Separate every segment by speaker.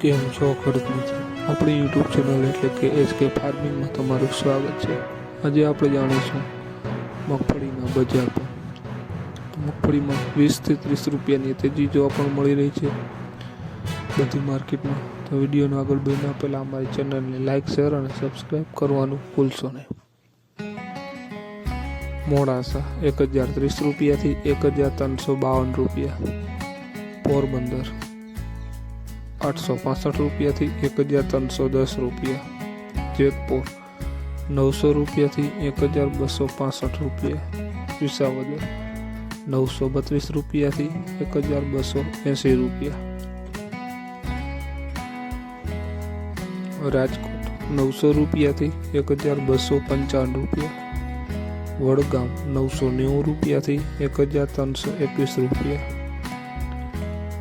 Speaker 1: કેમ છો ખેડૂત મિત્રો આપણી યુટ્યુબ ચેનલ એટલે કે એચ કે ફાર્મિંગમાં તમારું સ્વાગત છે. આજે આપણે જાણીશું મગફળીના બજાર પર મગફળીમાં વીસથી ત્રીસ રૂપિયાની તેજી જોવા પણ મળી રહી છે બધી માર્કેટમાં. તો વિડીયોનો આગળ બહેના પહેલાં અમારી ચેનલને લાઇક શેર અને સબસ્ક્રાઈબ કરવાનું ભૂલશો નહીં. મોડાસા એક હજાર ત્રીસ રૂપિયાથી એક હજાર ત્રણસો બાવન રૂપિયા. પોરબંદર આઠસો પાસઠ રૂપિયાથી એક હજાર ત્રણસો દસ રૂપિયા જેતપુર નવસો રૂપિયાથી એક હજાર બસો પાસઠ રૂપિયા વિસાવદર નવસો બત્રીસ રૂપિયાથી એક હજાર બસો એંસી રૂપિયા રાજકોટ નવસો રૂપિયાથી એક હજાર બસો પંચાવન રૂપિયા વડગામ નવસો નેવું રૂપિયાથી એક હજાર ત્રણસો એકવીસ રૂપિયા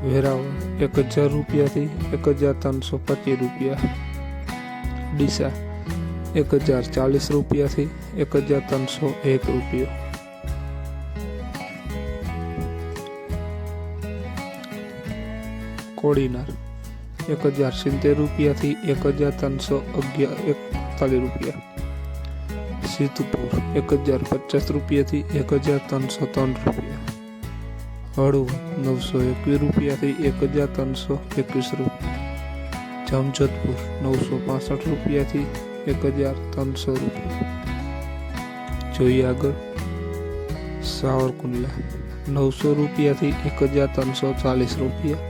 Speaker 1: વેરાવળ એક હજાર રૂપિયાથી એક હજાર ત્રણસો પચીસ રૂપિયા. ડીસા, એક હજાર ચાલીસ રૂપિયાથી એક હજાર ત્રણસો એક રૂપિયો. કોડીનાર, એક હજાર સિત્તેર રૂપિયાથી એક હજાર ત્રણસો અગિયાર એકતાલીસ રૂપિયા. સિદ્ધપુર એક હજાર પચાસ રૂપિયાથી એક હજાર ત્રણસો ત્રણ રૂપિયા. હળવદ નવસો એકવીસ રૂપિયાથી એક હજાર ત્રણસો એકવીસ રૂપિયા. જામજોધપુર નવસો પાસઠ રૂપિયાથી એક હજાર ત્રણસો રૂપિયા. જોઈએ આગળ. સાવરકુંડલા નવસો રૂપિયાથી એક હજાર ત્રણસો ચાલીસ રૂપિયા.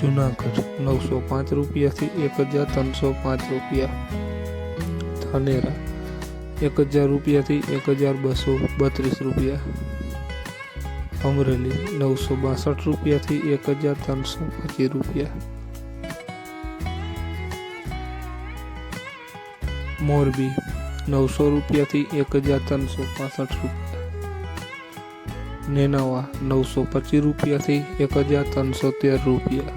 Speaker 1: જુનાગઢ નવસો પાંચ રૂપિયાથી એક હજાર ત્રણસો પાંચ રૂપિયા. ધાનેરા એક હજાર રૂપિયાથી એક હજાર બસો બત્રીસ રૂપિયા. અમરેલી નવસો બાસઠ રૂપિયાથી એક હજાર ત્રણસો પચીસ રૂપિયા. મોરબી નવસો રૂપિયાથી એક હજાર ત્રણસો પાસઠ રૂપિયા. નેનાવા નવસો પચીસ રૂપિયાથી એક હજાર ત્રણસો તેર રૂપિયા.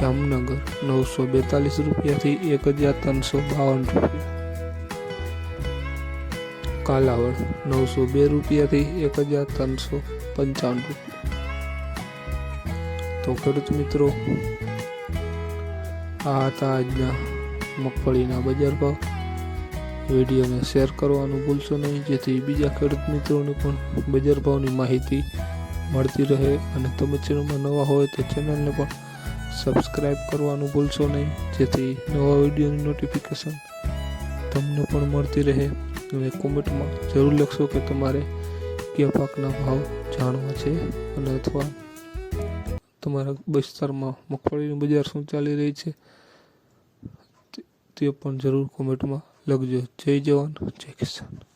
Speaker 1: જામનગર નવસો બેતાલીસ રૂપિયાથી એક હજાર ત્રણસો બાવન રૂપિયા. કાલાવડ, નવસો બે રૂપિયાથી એક હજાર ત્રણસો પંચાવન રૂપિયા. તો ખેડૂત મિત્રો, આ હતા આજના મગફળીના બજાર ભાવ. વિડીયોને શેર કરવાનું ભૂલશો નહીં, જેથી બીજા ખેડૂત મિત્રોને પણ બજાર ભાવની માહિતી મળતી રહે. અને તમે ચેનલમાં નવા હોય તો ચેનલને પણ સબસ્ક્રાઈબ કરવાનું ભૂલશો નહીં, જેથી નવા વિડીયોની નોટિફિકેશન તમને પણ મળતી રહે. અને કોમેન્ટમાં જરૂર લખશો કે તમારે કયા પાકના ભાવ જાણવા છે અને અથવા તમારા વિસ્તારમાં મગફળીનું બજાર શું ચાલી રહી છે તે પણ જરૂર કોમેન્ટમાં લખજો. જય જવાન. જય કિસાન.